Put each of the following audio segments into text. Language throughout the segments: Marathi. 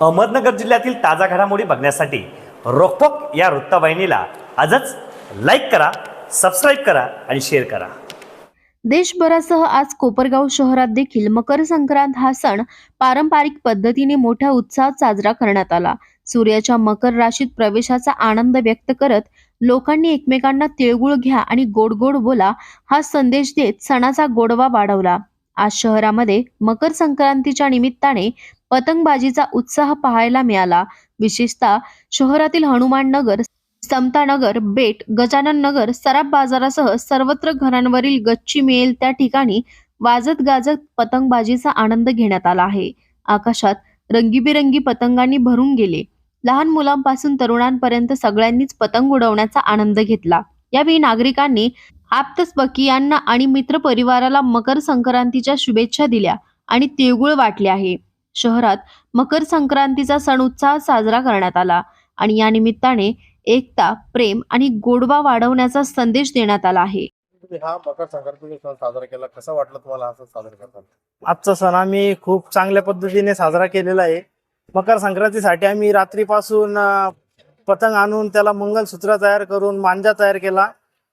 अहमदनगर जिल्ह्यातील ताजा घडामोडी बघण्यासाठी रोकपोक या वृत्तवाहिनीला आजच लाईक करा सबस्क्राईब करा आणि शेअर करा. देशभरासह आज कोपरगाव शहरात देखील मकर संक्रांत हा सण पारंपरिक पद्धतीने मोठ्या उत्साहात साजरा करण्यात आला. सूर्याच्या मकर राशीत प्रवेशाचा आनंद व्यक्त करत लोकांनी एकमेकांना तिळगुळ घ्या आणि गोड गोड बोला हा संदेश देत सणाचा गोडवा वाढवला. आज शहरामध्ये मकर संक्रांतीच्या निमित्ताने पतंगबाजीचा उत्साह पाहायला मिळाला. विशेषतः शहरातील हनुमान नगर समतानगर बेट गजानन नगर सराफ बाजारासह सर्वत्र घरांवरील गच्ची मिळेल त्या ठिकाणी वाजत गाजत पतंगबाजीचा आनंद घेण्यात आला आहे. आकाशात रंगीबेरंगी पतंगांनी भरून गेले. लहान मुलांपासून तरुणांपर्यंत सगळ्यांनीच पतंग उडवण्याचा आनंद घेतला. यावेळी नागरिकांनी आप्तस्पकियांना आणि मित्र परिवाराला मकर संक्रांतीच्या शुभेच्छा दिल्या आणि तिळगुळ वाटले आहे. शहरात मकर संक्रांतीचा सण उत्साहात साजरा करण्यात आला आणि या निमित्ताने एकता प्रेम आणि गोडवा वाढवण्याचा संदेश देण्यात आला आहे. हा मकर संक्रांतीचा सण साजरा केला कसा वाटलं तुम्हाला असं साजरा करताना? आजचा सण आम्ही खूप चांगल्या पद्धतीने साजरा केलेला आहे. मकर संक्रांतीसाठी आम्ही रात्रीपासून पतंग आणून त्याला मंगलसूत्र तयार करून मांजा तयार केला.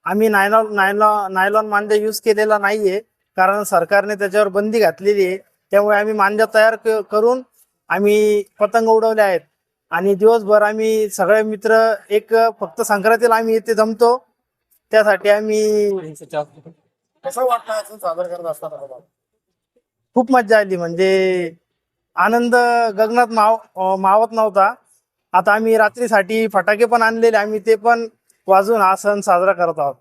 आम्ही नायलॉन नायलॉन नायलॉन मांजा यूज केलेला नाहीये कारण सरकारने त्याच्यावर बंदी घातलेली आहे. त्यामुळे आम्ही मांजा तयार करून आम्ही पतंग उडवले आहेत. आणि दिवसभर आम्ही सगळे मित्र एक फक्त संक्रांतीला आम्ही इथे जमतो. त्यासाठी आम्ही कसं वाटतं असं साजरा करत असताना? खूप मजा आली. म्हणजे आनंद गगनात माव मावत नव्हता. आता आम्ही रात्रीसाठी फटाके पण आणलेले. आम्ही ते पण वाजून हा सण साजरा करत आहोत.